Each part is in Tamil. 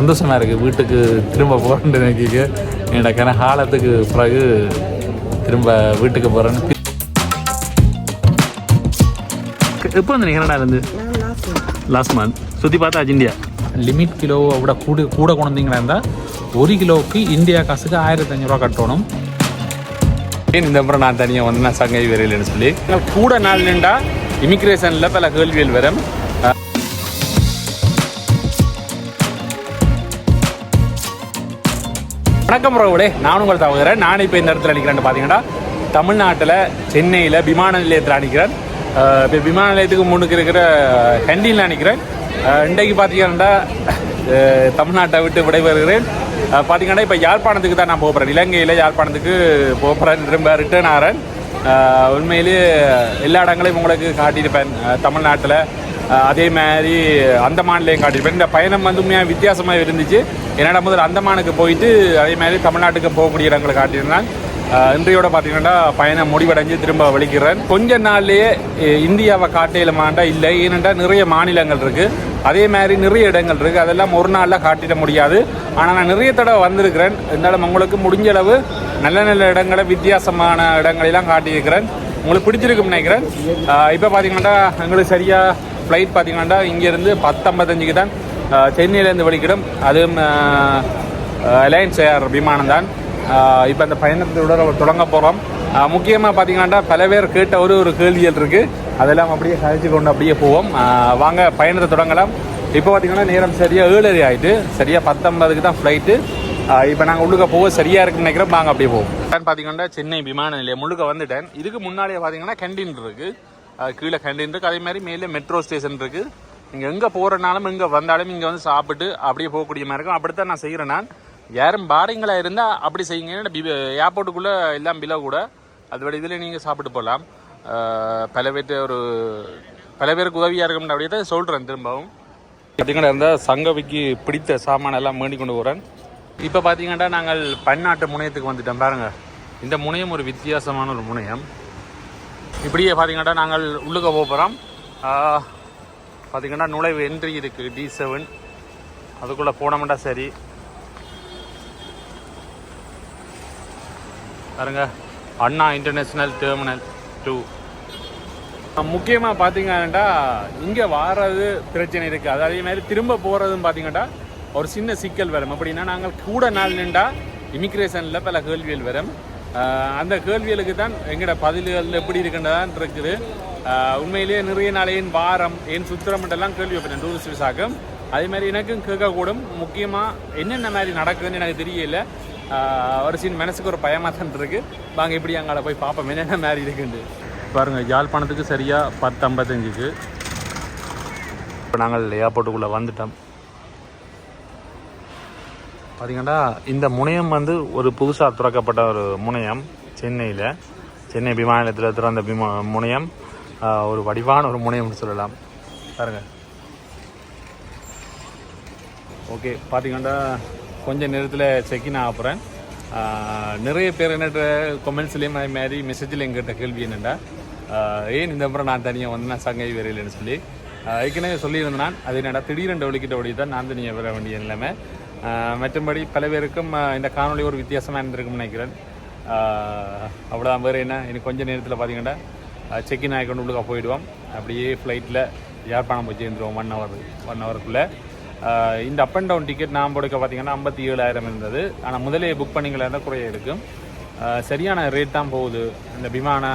சந்தோஷமாக இருக்குது வீட்டுக்கு திரும்ப போகிறேன்னு நினைக்கிக்க. எனக்கான காலத்துக்கு பிறகு திரும்ப வீட்டுக்கு போகிறேன்னு எப்போ வந்து கனடாலேருந்து லாஸ்ட் மந்த் சுற்றி பார்த்தா இந்தியா. லிமிட் கிலோவை விட கூட கூட கொண்டு வந்தீங்கன்னா இருந்தால் ஒரு கிலோவுக்கு இந்தியா காசுக்கு ஆயிரத்தி அஞ்சூறுவா கட்டணும். ஏன் இந்த முறை நான் தனியாக வந்து நான் சங்கை வரையிலன்னு சொல்லி? கூட நாள் நின்றா இமிக்ரேஷனில் பல கேள்விகள் வரும். வணக்கம் ரோவடே நான் உங்கள் தவகிறேன் நான் இப்போ இந்த இடத்துல நிற்கிறேன்னு பார்த்தீங்கன்னா தமிழ்நாட்டில் சென்னையில் விமான நிலையத்தில் அணிக்கிறேன் இப்போ விமான நிலையத்துக்கு முன்னுக்கு இருக்கிற கேண்டீனில் அணிக்கிறேன் இன்றைக்கு பார்த்தீங்கன்னா தமிழ்நாட்டை விட்டு விடைபெறுகிறேன். பார்த்தீங்கன்னா இப்போ யாழ்ப்பாணத்துக்கு தான் நான் போகிறேன் இலங்கையில் யாழ்ப்பாணத்துக்கு போகிறேன் திரும்ப ரிட்டர்ன் ஆகிறேன் உண்மையிலேயே எல்லா இடங்களையும் உங்களுக்கு காட்டியிருப்பேன். தமிழ்நாட்டில் அதே மாதிரி அந்தமான்லேயும் காட்டியிருப்பேன். இந்த பயணம் வந்து உண்மையாக வித்தியாசமாக இருந்துச்சு. என்னடா முதல் அந்தமானுக்கு போயிட்டு அதே மாதிரி தமிழ்நாட்டுக்கு போகக்கூடிய இடங்களை காட்டியிருந்தேன். இன்றையோட பார்த்தீங்கன்னா பயணம் முடிவடைஞ்சு திரும்ப வலிக்கிறேன் கொஞ்ச நாள்லேயே இந்தியாவை காட்டையிலுமாண்டா இல்லை. ஏனென்றால் நிறைய மாநிலங்கள் இருக்குது அதே மாதிரி நிறைய இடங்கள் இருக்குது அதெல்லாம் ஒரு நாளில் காட்டிட முடியாது. ஆனால் நான் நிறைய தடவை வந்திருக்கிறேன். இருந்தாலும் உங்களுக்கு முடிஞ்ச அளவு நல்ல நல்ல இடங்களை வித்தியாசமான இடங்களெல்லாம் காட்டியிருக்கிறேன். உங்களுக்கு பிடிச்சிருக்கும்னு நினைக்கிறேன். இப்போ பார்த்தீங்கன்னா எங்களுக்கு சரியாக ஃப்ளைட் பார்த்தீங்கன்னா இங்கேருந்து பத்தம்பத்தஞ்சுக்கு தான் சென்னையிலேருந்து வலிக்கிடும் அதுவும் அலையன்ஸ் ஏர் விமானம் தான் இப்போ அந்த பயணத்தோட தொடங்க போகிறோம் முக்கியமாக பார்த்தீங்கன்னா பல பேர் கேட்ட ஒரு ஒரு கேள்விகள் இருக்குது அதெல்லாம் அப்படியே கழிச்சு கொண்டு அப்படியே போவோம். வாங்க பயணத்தை தொடங்கலாம். இப்போ பார்த்தீங்கன்னா நேரம் சரியாக ஏழரை ஆயிட்டு சரியாக பத்தொன்பதுக்கு தான் ஃப்ளைட்டு இப்போ நாங்கள் உள்ளுக்க போக சரியாக இருக்குன்னு நினைக்கிறோம். வாங்க அப்படியே போவோம். பார்த்தீங்கன்னா சென்னை விமான நிலையம். முழுக்க வந்துட்டேன். இதுக்கு முன்னாடியே பார்த்தீங்கன்னா கேன்டீன் இருக்குது கீழே கேண்டீன் இருக்குது அதே மாதிரி மேலே மெட்ரோ ஸ்டேஷன் இருக்குது நீங்கள் எங்கே போகிறனாலும் இங்கே வந்தாலும் இங்கே வந்து சாப்பிட்டு அப்படியே போகக்கூடிய மாதிரி இருக்கும். அப்படித்தான் நான் செய்கிறேன் நான். யாரும் பாரிங்களாக இருந்தால் அப்படி செய்யுங்க. ஏன்னா ஏர்போர்ட்டுக்குள்ளே எல்லாம் பிலோ கூட. அதுபடி இதில் நீங்கள் சாப்பிட்டு போகலாம் பல பேர்ட்டு ஒரு பல பேருக்கு உதவியாக இருக்கும்னு அப்படியே தான் சொல்கிறேன் திரும்பவும். பார்த்தீங்கன்னா இருந்தால் சங்கவிக்கு பிடித்த சாமானெல்லாம் எல்லாம் கொண்டு போகிறேன் இப்போ பார்த்தீங்கன்னா நாங்கள் பன்னாட்டு முனையத்துக்கு வந்துட்டோம் பாருங்கள் இந்த முனையம் ஒரு வித்தியாசமான ஒரு முனையம். இப்படியே பார்த்தீங்கன்னா நாங்கள் உள்ளுக்க போக போகிறோம் பார்த்திங்கன்னா நுழைவு என்ட்ரி இருக்குது டி செவன் அதுக்குள்ளே போனோம்டா சரி. பாருங்க அண்ணா இன்டர்நேஷ்னல் டெர்மினல் டூ முக்கியமாக பார்த்தீங்கன்னா இங்கே வாரது பிரச்சனை இருக்குது அது அதே மாதிரி திரும்ப போகிறதும் பார்த்தீங்கன்னா ஒரு சின்ன சிக்கல் வரும். அப்படின்னா நாங்கள் கூட நாள் நின்றா இமிக்ரேஷனில் பல கேள்விகள் வரும். அந்த கேள்விகளுக்கு தான் எங்களோட பதில்கள் எப்படி இருக்குன்றதான் இருக்குது. உண்மையிலேயே நிறைய நாளையின் வாரம் ஏன் சுத்திரமெல்லாம் கேள்வி வைப்பேன் டூரிஸ்ட் விசாக்கும் அதே மாதிரி எனக்கும் கேட்கக்கூடும். முக்கியமாக என்னென்ன மாதிரி நடக்குதுன்னு எனக்கு தெரியல. ஒரு சின்ன மனசுக்கு ஒரு பயமாக தான் இருக்கு. வாங்க எப்படி அங்கே போய் பார்ப்போம் என்னென்ன மாதிரி இருக்குன்னு. பாருங்க யாழ்ப்பாணத்துக்கு சரியாக பத்து ஐம்பத்தஞ்சுக்கு இப்போ நாங்கள் ஏர்போர்ட்டுக்குள்ளே வந்துட்டோம். பார்த்தீங்கன்னா இந்த முனையம் வந்து ஒரு புதுசாக திறக்கப்பட்ட ஒரு முனையம் சென்னையில். சென்னை விமான நிலையத்தில் திறந்த விமா முனையம். ஒரு வடிவான ஒரு முனையம்னு சொல்லலாம். பாருங்க. ஓகே பார்த்தீங்கன்னா கொஞ்சம் நேரத்தில் செக்இன் ஆக நிறைய பேர் என்னட்ட கொமெண்ட்ஸ்லேயும் அதே மாதிரி மெசேஜில் எங்கிட்ட கேள்வி என்னென்னா ஏன் இந்த முறை நான் தனியாக வந்து நான் சங்கை வரையிலன்னு சொல்லி ஏற்கனவே சொல்லியிருந்தேன் நான். அது என்னடா திடீரென்று ஒழிக்கிட்ட ஒளி தான் நான் தனியாக வர வேண்டிய நிலைமை. மற்றபடி பல பேருக்கும் இந்த காணொளி ஒரு வித்தியாசமாக இருந்திருக்கும்னு நினைக்கிறேன். அவ்வளோதான் வேறு என்ன? இன்னும் கொஞ்சம் நேரத்தில் பார்த்தீங்கன்னா செக்இன் ஆகிக்கொண்டு உள்ளுக்க போயிடுவோம் அப்படியே ஃப்ளைட்டில் யாழ்ப்பாணம் போய் சேர்ந்துருவோம் ஒன் ஹவர் ஒன் ஹவருக்குள்ளே இந்த அப் அண்ட் டவுன் டிக்கெட் நான் போடுக்க பார்த்தீங்கன்னா ஐம்பத்தி ஏழாயிரம் இருந்தது. ஆனால் முதலே புக் பண்ணிங்களா இருந்தால் குறைய இருக்கும். சரியான ரேட் தான் போகுது. இந்த விமான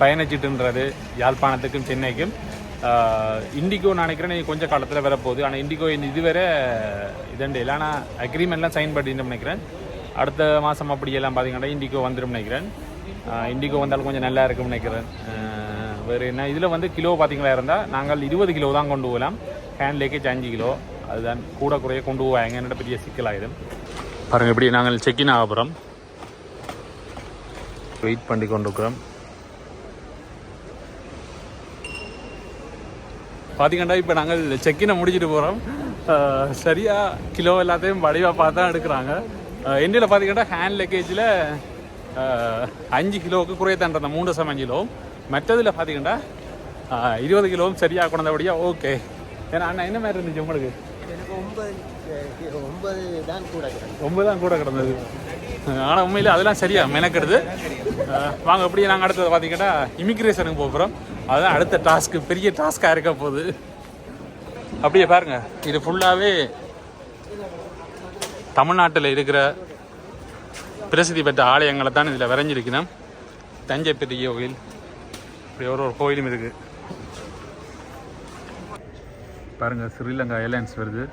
பயணச்சீட்டுன்றது யாழ்ப்பாணத்துக்கும் சென்னைக்கும். இண்டிகோ நான் நினைக்கிறேன் கொஞ்சம் காலத்தில் வரப்போகுது. ஆனால் இண்டிகோ இதுவரை இதண்டு இல்லை. ஆனால் அக்ரிமெண்ட்லாம் சைன் பண்ணிட்டு நினைக்கிறேன். அடுத்த மாதம் அப்படியெல்லாம் பார்த்தீங்கன்னா இண்டிகோ வந்துடும் நினைக்கிறேன். இண்டிகோ வந்தாலும் கொஞ்சம் நல்லா இருக்கும்னு நினைக்கிறேன். வேறு என்ன? இதில் வந்து கிலோ பார்த்தீங்களா இருந்தால் நாங்கள் இருபது கிலோ தான் கொண்டு போகலாம். ஹேண்ட் லேக்கேஜ் அஞ்சு கிலோ. அதுதான் கூட குறைய கொண்டு போவாங்க. என்னோட பெரிய சிக்கலாயிடும் பாருங்கள் இப்படி நாங்கள் செக்இன் ஆக போகிறோம் வெயிட் பண்ணி கொண்டிருக்கிறோம் பார்த்தீங்கன்னா இப்போ நாங்கள் செக்கினை முடிச்சுட்டு போகிறோம் சரியாக கிலோ எல்லாத்தையும் வடிவாக பார்த்து தான் எடுக்கிறாங்க. எண்டில் பார்த்தீங்கன்னா ஹேண்ட் லக்கேஜில் அஞ்சு கிலோவுக்கு குறையத்தான்றத மூணு தசம் அஞ்சு கிலோ. மற்றதில் பார்த்தீங்கன்னா இருபது கிலோவும் சரியாக கொண்டபடியா ஓகே ஏன்னா அண்ணா என்ன மாதிரி இருந்துச்சு உங்களுக்கு? ஒன்பது தான் கூட தான் கிடந்தது. ஆனால் உண்மையில் அதெல்லாம் சரியா மெனக்கெடுது. வாங்க அப்படியே நாங்கள் அடுத்தது பார்த்தீங்கன்னா இமிக்ரேஷனுக்கு போகிறோம் அதுதான் அடுத்த டாஸ்க்கு பெரிய டாஸ்க்காக இருக்க போகுது. அப்படியே பாருங்க. இது ஃபுல்லாகவே தமிழ்நாட்டில் இருக்கிற பிரசித்தி பெற்ற ஆலயங்களை தான் இதில் விரைஞ்சிருக்கணும். தஞ்சை பெரிய கோயில் இப்படி ஒரு ஒரு கோயிலும் இருக்குது பாருங்கள் ஸ்ரீலங்கா ஏர்லைன்ஸ் வருது.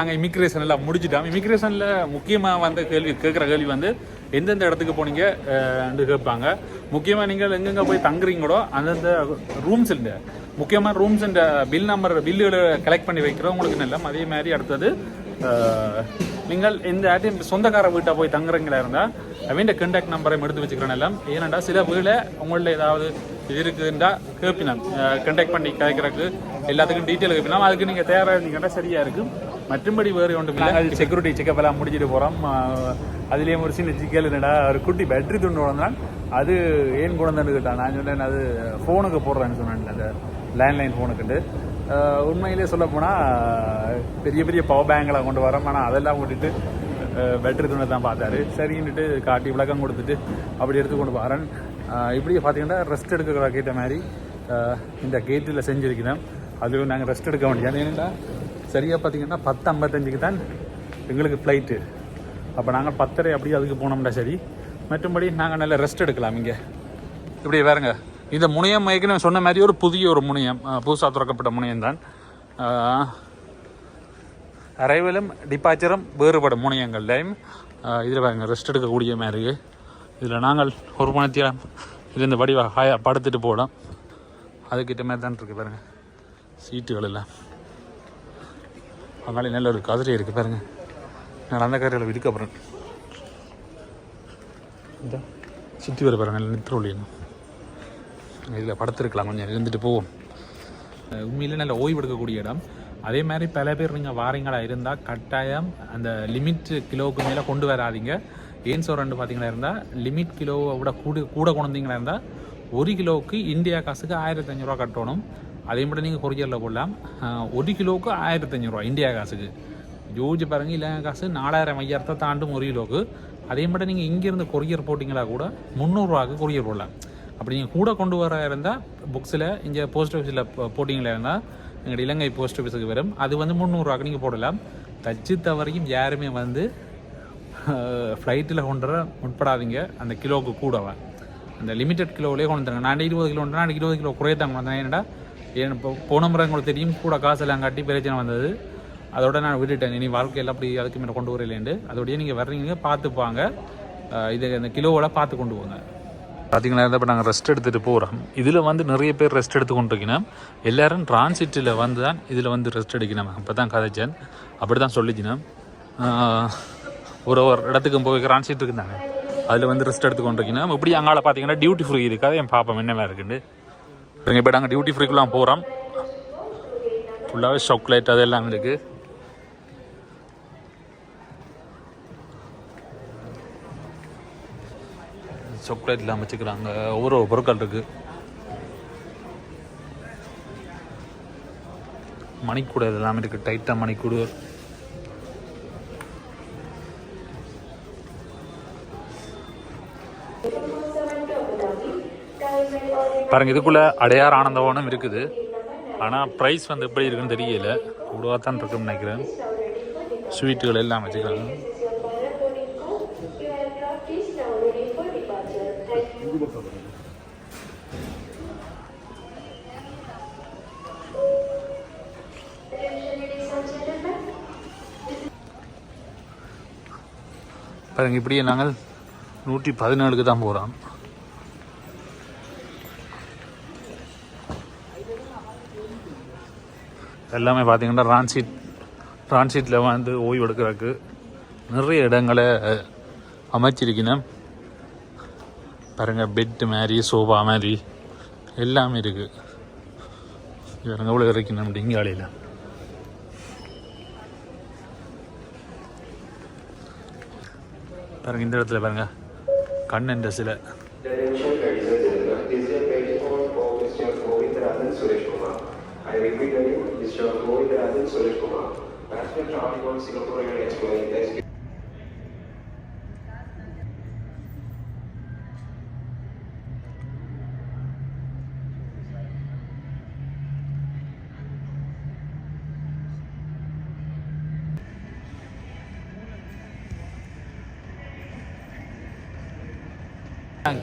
நாங்கள் இமிக்ரேஷன் எல்லாம் முடிச்சிட்டோம். இமிக்ரேஷனில் முக்கியமாக வந்த கேள்வி கேட்குற கேள்வி வந்து எந்தெந்த இடத்துக்கு போனீங்க கேட்பாங்க. முக்கியமாக நீங்கள் எங்கெங்கே போய் தங்குறீங்களோ அந்தந்த ரூம்ஸ் இந்த முக்கியமாக ரூம்ஸ் இந்த பில் நம்பர் பில்லுகளை கலெக்ட் பண்ணி வைக்கிறோம் உங்களுக்கு நல்ல அதே மாதிரி அடுத்தது நீங்கள் இந்த ஆட்டையும் சொந்தக்கார வீட்டை போய் தங்குறீங்களா இருந்தால் அவன் கண்டாக்ட் நம்பரை எடுத்து வச்சுக்கிறேன் எல்லாம். ஏனண்டா சில வீடு உங்கள்ட்ட ஏதாவது இது இருக்குதுன்றா கேட்பினான் கண்டாக்ட் பண்ணி கேட்கறதுக்கு எல்லாத்துக்கும் டீட்டெயில் கேட்பினா அதுக்கு நீங்கள் தயாராக இருந்தீங்கன்னா சரியாக இருக்கும். மற்றும்படி வேறு ஒன்றும் நாங்கள் அது செக்யூரிட்டி செக்அப் எல்லாம் முடிச்சுட்டு போகிறோம் அதுலேயும் ஒரு சின்ன சிக்கல் என்னடா ஒரு குட்டி பேட்டரி துண்டு வந்தான் அது ஏன் குழந்தைன்னு கேட்டான் நான் சொன்னேன் அது ஃபோனுக்கு போடுறேன்னு சொன்னேன் அந்த லேண்ட்லைன் ஃபோனுக்குண்டு உண்மையிலே சொல்ல போனால் பெரிய பெரிய பவர் பேங்கெல்லாம் கொண்டு வரோம். ஆனால் அதெல்லாம் விட்டுட்டு பேட்டரி துணை தான் பார்த்தாரு. சரின்னுட்டு காட்டி விளக்கம் கொடுத்துட்டு அப்படி எடுத்து கொண்டு போகிறேன் இப்படியே பார்த்தீங்கன்னா ரெஸ்ட் எடுக்கிற கேட்ட மாதிரி இந்த கேட்டில் செஞ்சுருக்கிறோம் அதுவும் நாங்கள் ரெஸ்ட் எடுக்க வேண்டியது. ஏன்னா சரியாக பார்த்தீங்கன்னா பத்து ஐம்பத்தஞ்சுக்கு தான் எங்களுக்கு ஃப்ளைட்டு அப்போ நாங்கள் பத்தரை அப்படியே அதுக்கு போனோம்னா சரி. மற்றும்படி நாங்கள் நல்லா ரெஸ்ட் எடுக்கலாம் இங்கே. இப்படி வேறுங்க இந்த முனையம் ஏற்கனவே சொன்ன மாதிரி ஒரு புதிய ஒரு முனையம் புதுசாக திறக்கப்பட்ட முனையம் தான். அரைவலும் டிபாச்சரும் வேறுபடும் முனையங்கள்லையும் இதில் பாருங்க ரெஸ்ட் எடுக்கக்கூடிய மாதிரி இருக்குது இதில் நாங்கள் ஒரு மணத்தியம் இது இந்த வடிவா ஹாயா படுத்துட்டு போகலாம். அதுக்கிட்ட மாதிரி தான் இருக்குது பாருங்கள் சீட்டுகள் எல்லாம். அங்காலே நல்ல ஒரு கதிரை இருக்குது பாருங்கள் நான் அந்த கதிரையில் விடுக்க இந்த சுற்றி வர பாருங்கள் நல்ல நித்திர இதில் படுத்திருக்கலாம் கொஞ்சம் இருந்துட்டு போவோம். உண்மையில் உண்மையிலே நல்ல ஓய்வு எடுக்கக்கூடிய இடம். அதே மாதிரி பல பேர் நீங்கள் வாரீங்களா இருந்தால் கட்டாயம் அந்த லிமிட் கிலோவுக்கு மேலே கொண்டு வராதீங்க. ஏன் ரெண்டு பார்த்தீங்களா இருந்தால் லிமிட் கிலோவை விட கூட கூட கொண்டு வந்தீங்களா இருந்தால் ஒரு கிலோவுக்கு இந்தியா காசுக்கு ஆயிரத்தி ஐநூறுரூவா கட்டணும். அதே மட்டும் நீங்கள் கொரியரில் போடலாம் ஒரு கிலோவுக்கு ஆயிரத்தி அஞ்சூறுரூவா இந்தியா காசுக்கு யோசிச்சு பாருங்கள் இலங்கை காசு நாலாயிரம் ஐயாயிரத்தை தாண்டும் ஒரு கிலோவுக்கு அதே மட்டும் நீங்கள் இங்கேருந்து கொரியர் போட்டிங்களா கூட முந்நூறுரூவாக்கு கொரியர் போடலாம் அப்படி நீங்கள் கூட கொண்டு வர இருந்தால் புக்ஸில் இங்கே போஸ்ட் ஆஃபீஸில் போட்டிங்களா இருந்தால் எங்கள் இலங்கை போஸ்ட் ஆஃபீஸுக்கு வரும் அது வந்து முந்நூறுரூவாக்கு நீங்கள் போடலாம் தச்சு தவறையும் யாருமே வந்து ஃப்ளைட்டில் கொண்டு வர முற்படாதீங்க அந்த கிலோவுக்கு கூடவன் அந்த லிமிட்டட் கிலோவிலே கொண்டு வந்துருங்க நான் இருபது கிலோ நான் இருபது கிலோ குறையத்தான் கொண்டு வந்தேன் ஏன்னா ஏன் இப்போ போன முறை உங்களுக்கு தெரியும் கூட காசெல்லாம் கட்டி பிரச்சனை வந்தது. அதோட நான் விட்டுட்டேன். இனி வாழ்க்கையில் அப்படி அதுக்கு மேலே கொண்டு வரலேண்டு அதோடய நீங்கள் வர்றீங்க பார்த்துப்பாங்க இது இந்த கிலோவோட பார்த்து கொண்டு போங்க. பார்த்தீங்கன்னா இப்போ நாங்கள் ரெஸ்ட் எடுத்துகிட்டு போகிறோம் இதில் வந்து நிறைய பேர் ரெஸ்ட் எடுத்து கொண்டிருக்கணும். எல்லாரும் டிரான்சிட்டில் வந்து தான் இதில் வந்து ரெஸ்ட் எடுக்கணும். அப்போ தான் கதைச்சேன். அப்படி தான் சொல்லிச்சினோம் ஒரு ஒரு இடத்துக்கு போய் டிரான்சிட் இருக்குதாங்க அதில் வந்து ரெஸ்ட் எடுத்து கொண்டிருக்கணும். இப்படி அங்கால பார்த்தீங்கன்னா டியூட்டி ஃப்ரீ இருக்காது என் பாப்போம் இருக்குன்னு. இருக்குண்டு இப்போ நாங்கள் டியூட்டி ஃப்ரீக்குலாம் போகிறோம் ஃபுல்லாகவே சாக்லேட் அதெல்லாம் இருக்குது சாக்லேட்லாம் வச்சுக்கிறாங்க. ஒவ்வொரு பொருட்கள் இருக்குது மணிக்கூடு எல்லாமே இருக்குது டைட்டாக மணிக்கூட. பாருங்க இதுக்குள்ள அடையார் ஆனந்தவனம் இருக்குது. ஆனால் ப்ரைஸ் வந்து எப்படி இருக்குன்னு தெரியல. கூடவா தான் இருக்குன்னு நினைக்கிறேன். ஸ்வீட்டுகள் எல்லாம் வச்சுக்கிறாங்க பாருங்க இப்படியே நாங்கள் நூற்றி பதினேழுக்கு தான் போகிறோம் எல்லாமே பார்த்திங்கன்னா ரான்சீட் ரான்சீட்டில் வந்து ஓய்வு எடுக்கிறதுக்கு நிறைய இடங்களை அஹ், அமைச்சிருக்கணும் பாருங்க பெட்டு மாதிரி சோஃபா மாதிரி எல்லாமே இருக்குது இவருங்க எவ்வளோ இறக்கணும் நம்ம இங்காலையில் பாருங்க இந்த இடத்துல பாருங்கள் கண்ணன் சிலை. Passenger traveling Singapore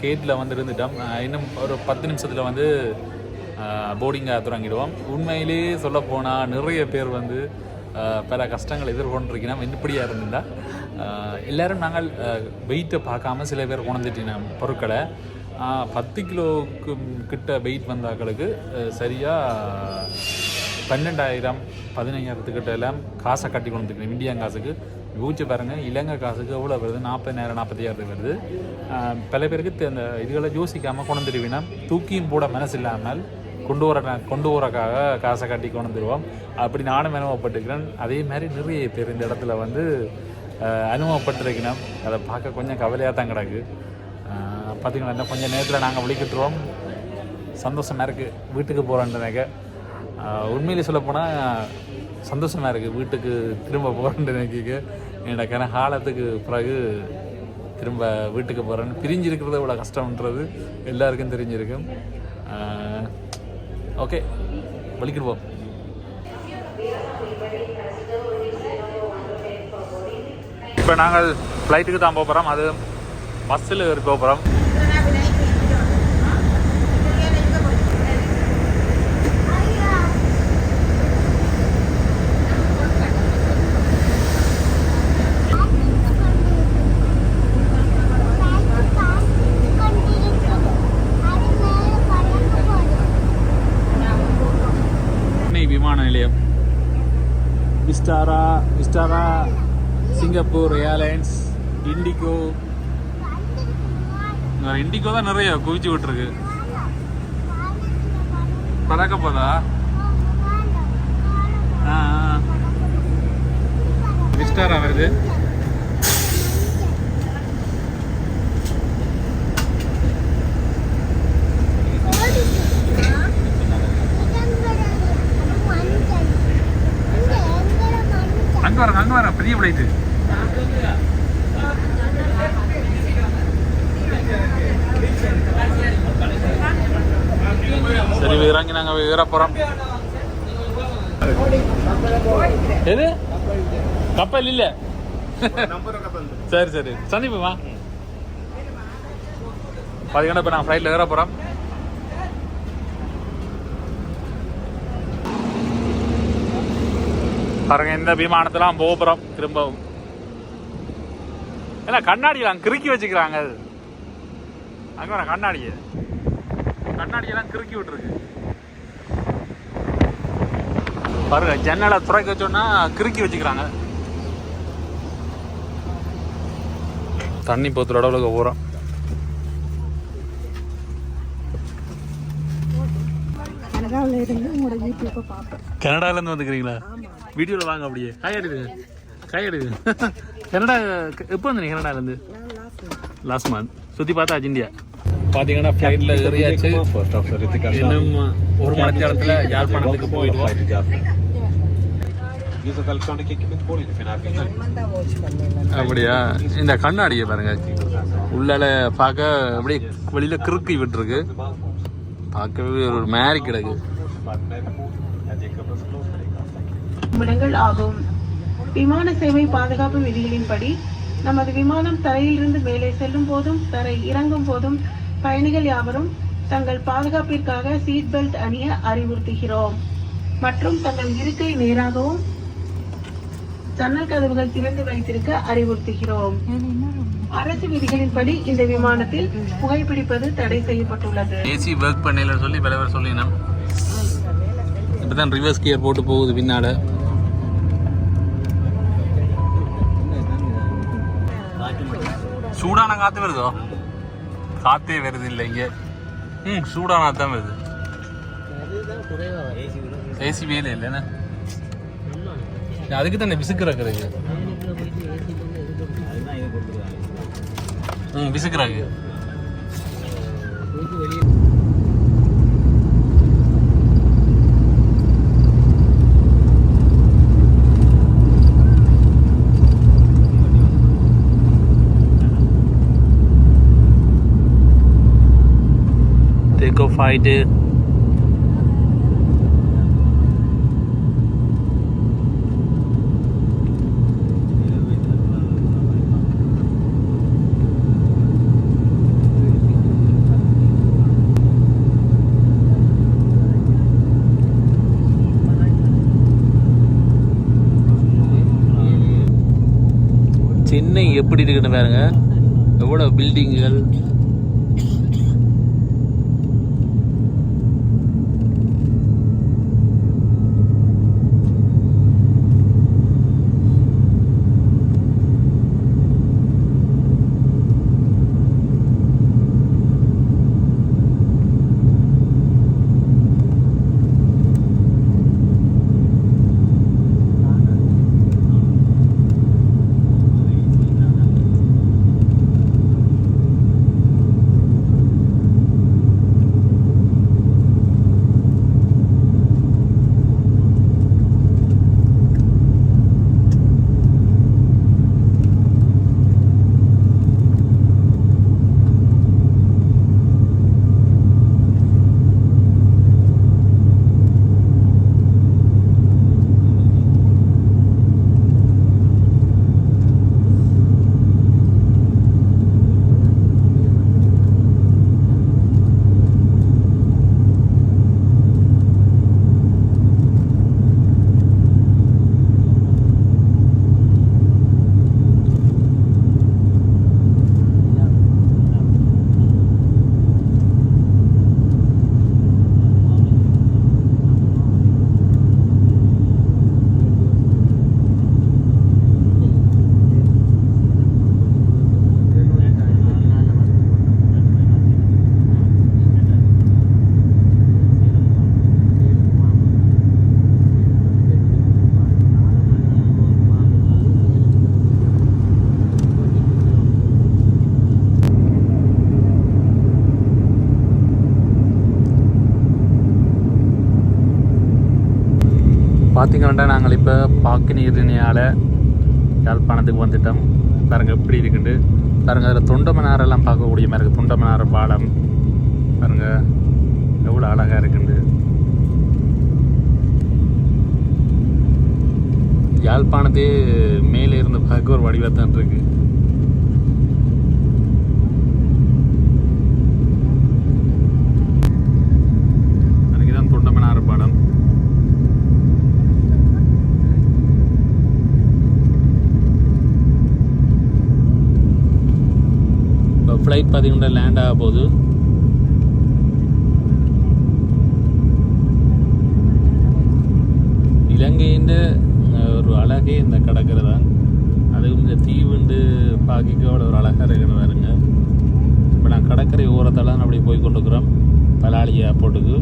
கேட்டில் வந்து இருந்துட்டோம். இன்னும் ஒரு பத்து நிமிஷத்தில் வந்து போர்டிங்கை தொடங்கிடுவோம் உண்மையிலேயே சொல்லப்போனால் நிறைய பேர் வந்து பல கஷ்டங்கள் எதிர்கொண்டிருக்கிறோம். இப்படியாக இருந்தால் எல்லோரும் நாங்கள் வெயிட்டை பார்க்காம சில பேர் கொண்டுட்டினோம் பொருட்களை. பத்து கிலோவுக்கு கிட்ட வெயிட் வந்தாக்களுக்கு சரியாக பன்னெண்டாயிரம் பதினைஞ்சாயிரத்துக்கிட்ட எல்லாம் காசை கட்டி கொண்டு வந்துருக்கேன் இந்தியன் காசுக்கு. யோசிச்சு பாருங்கள் இலங்கை காசுக்கு எவ்வளோ வருது? நாற்பதாயிரம் நாற்பத்தையாயிரத்துக்கு வருது. பல பேருக்கு அந்த இதுகளை யோசிக்காமல் கொண்டு வந்துடுவீங்கன்னா தூக்கியும் போட மனசு இல்லாமல் கொண்டு வர கொண்டு வரக்காக காசை கட்டி கொண்டு வந்துடுவோம் அப்படி நானும் அனுபவப்பட்டிருக்கிறேன். அதே மாதிரி நிறைய பேர் இந்த இடத்துல வந்து அனுபவப்பட்டிருக்கிறேன். அதை பார்க்க கொஞ்சம் கவலையாக தான் கிடக்கு. பார்த்திங்கன்னா கொஞ்சம் நேரத்தில் நாங்கள் விழிக்கிட்டுருவோம். சந்தோஷமாக இருக்குது வீட்டுக்கு போகிறேன்றனாக்க உண்மையிலே சொல்லப்போனால் சந்தோஷமாக இருக்குது வீட்டுக்கு திரும்ப போகிறேன்றனாக்க கன காலத்துக்கு பிறகு திரும்ப வீட்டுக்கு போகிறேன்னு பிரிஞ்சிருக்கிறது இவ்வளோ கஷ்டம்ன்றது எல்லாருக்கும் தெரிஞ்சிருக்கும். ஓகே வலிக்கிடுவோம் இப்போ நாங்கள் ஃப்ளைட்டுக்கு தான் போகிறோம் அது பஸ்ஸில் இருக்க போகிறோம் சென்னை விமான நிலையம் Vistara Vistara Singapore airlines IndiGo IndiGo தான் நிறைய குவிச்சு விட்டுருக்கு. பறக்க போதா? ஆ, விஸ்டாரா வருது அங்க வர அங்க பெரிய பிளைட்டு சரி இறங்கி நாங்க ஏற போறோம். எது? கப்பல் இல்ல. சரி சரி. சந்திப்போமா பாத்தீங்கன்னா இப்ப நான் ஃப்ளைட்டில் ஏற போகிறோம் பாருங்க இந்த விமானத்தெல்லாம் போகிறோம் திரும்பவும். ஏன்னா கண்ணாடியெல்லாம் கிறுக்கி வச்சுக்கிறாங்க அது. அங்கே வர கண்ணாடியை கண்ணாடியெல்லாம் கிறுக்கி விட்டுருக்கு. பாருங்க ஜன்னலை துறைக்க வச்சோன்னா கிறுக்கி வச்சுக்கிறாங்க. தண்ணி போத்துற அளவுக்கு ஊரம் இருந்து உங்களோட யூடியூப்பை பார்ப்பேன் கனடாலேருந்து வந்துக்கிறீங்களா? வீடியோவில் வாங்க அப்படியே. காய் எடுங்க காய் எடுங்க கனடா எப்போ வந்தீங்க கனடாலேருந்து லாஸ்ட் மந்த் சுற்றி பார்த்தாச்சு இந்தியா. பார்த்தீங்கன்னா ஃப்ளைட்டில் ஏறியாச்சு. இன்னும் ஒரு மணி நேரத்தில் யாழ்ப்பாணத்துக்கு போயிடுவோம். அப்படியா? இந்த கண்ணாடியை பாருங்க. உள்ளால பார்க்க அப்படியே வெளியில கிறுக்கி விட்டுருக்கு பார்க்கவே ஒரு மாதிரி கிடக்கு. நிமிடங்கள் ஆகும். விமான சேவை பாதுகாப்பு விதிகளின்படி நமது விமானம் தரையிலிருந்து மேலே செல்லும் போதும் தரை இறங்கும் போதும் பயணிகள் யாவரும் தங்கள் பாதுகாப்பிற்காக சீட் பெல்ட் அணிய அறிவுறுத்துகிறோம். மற்றும் தங்கள் இருக்கை நேராகவும் ஜன்னல் கதவுகள் திறந்து வைத்திருக்க அறிவுறுத்துகிறோம். அரசு விதிகளின்படி இந்த விமானத்தில் புகைப்பிடிப்பது தடை செய்யப்பட்டுள்ளது. ஏசி ஒர்க் பண்ணல சொல்லி பல பேர் சொல்லினோம் இப்பதான் ரிவர்ஸ் கியர் போட்டு போகுது பின்னால. சூடான காத்து வருதோ? காத்தே வருது இல்லை இங்கே. ம் சூடான தான் வருது. ஏசி ஏசி வேலை இல்லைண்ணே அதுக்கு தானே விசுக்கு இருக்கிறது ம் விசுக்குறாங்க வெளியே சென்னை எப்படி இருக்குன்னு பாருங்க. எவ்வளோ பில்டிங்குகள் பார்த்தீங்கன்னா நாங்கள் இப்போ பாக்கு நீரிணையால் யாழ்ப்பாணத்துக்கு வந்துட்டோம். பாருங்க எப்படி இருக்குண்டு. பாருங்க அதில் தொண்டமனாரெல்லாம் பார்க்கக்கூடிய மாதிரி இருக்குது தொண்டமனார் பாலம். பாருங்க எவ்வளோ அழகாக இருக்குண்டு. யாழ்ப்பாணத்தே மேலே இருந்து பார்க்க ஒரு வடிவத்தான் இருக்குது எனக்கு தான் தொண்டமனார் பாலம் இப்போ ஃப்ளைட் பார்த்தீங்கன்னா லேண்ட் ஆக போகுது. இலங்கையின் ஒரு அழகே இந்த கடற்கரை தான். அதுவும் இந்த தீவுண்டு பார்க்க அவ்வளோ ஒரு அழகாக இருக்குன்னு பாருங்க. இப்போ நான் கடற்கரை ஓரத்தெல்லாம் அப்படி போய் கொண்டுக்கிறோம் பலாளி ஏர்போர்ட்டுக்கு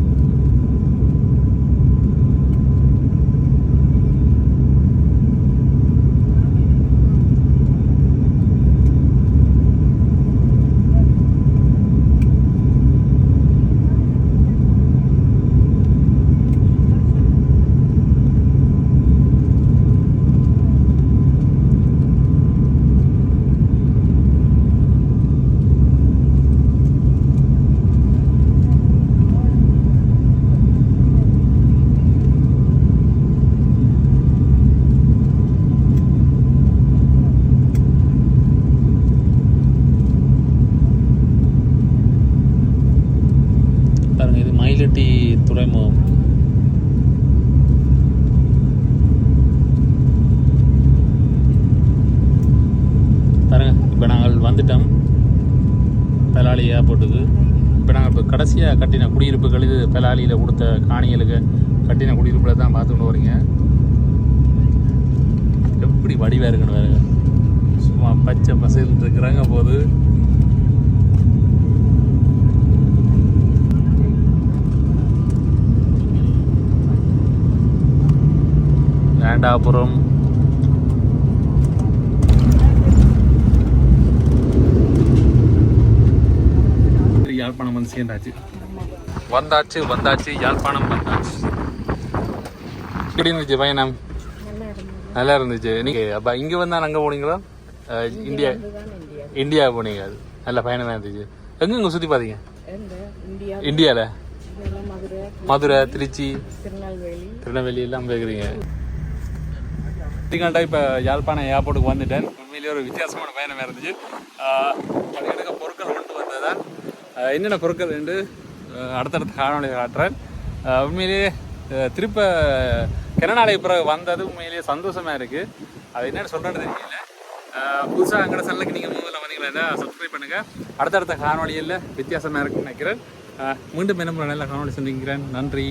காணிகளுக்கு கட்டின குடியிருப்பில் தான் பார்த்துக்கிட்டு வரீங்க எப்படி வடிவாக இருக்குன்னு வேறு சும்மா பச்சை பசையில் இருக்கிறாங்க போது. வேண்டாபுரம். யாழ்ப்பாணம் வந்து சேர்ந்தாச்சு. வந்தாச்சு வந்தாச்சு யாழ்ப்பாணம் வந்தாச்சு. எப்படி இருந்துச்சு பயணம்? நல்லா இருந்துச்சு. நீங்க அப்ப இங்க வந்தா அங்க போனீங்களா? India India. போனீங்க. அது நல்ல பயணமா இருந்துச்சு. எங்க இங்க சுத்தி பாத்தீங்க? இந்தியா. இந்தியால? மதுரை. திருச்சி. திருநெல்வேலி. எல்லாம் போயிருக்கிறீங்க. பார்த்தீங்கன்னா இப்போ யாழ்ப்பாணம் ஏர்போர்ட்டுக்கு வந்துட்டேன். உண்மையிலேயே ஒரு வித்தியாசமான பயணம் இருந்துச்சு. எனக்கு பொருட்கள் கொண்டு வந்ததான் ஆஹ் என்னென்ன பொருட்கள் என்று அடுத்தடுத்த காணொலி காட்டுறேன். உண்மையிலேயே திருப்ப கனநாளைக்கு பிறகு வந்தது உண்மையிலேயே சந்தோஷமாக இருக்குது அது என்னென்னு சொல்கிறது தெரியல. புதுசாக எங்கட சேனலுக்கு நீங்கள் முதல்ல வந்தீங்களா சப்ஸ்கிரைப் பண்ணுங்கள் அடுத்தடுத்த காணொலியில் வித்தியாசமாக இருக்குன்னு நினைக்கிறேன். மீண்டும் என்ன நல்ல காணொலி சந்திக்கிறேன். நன்றி.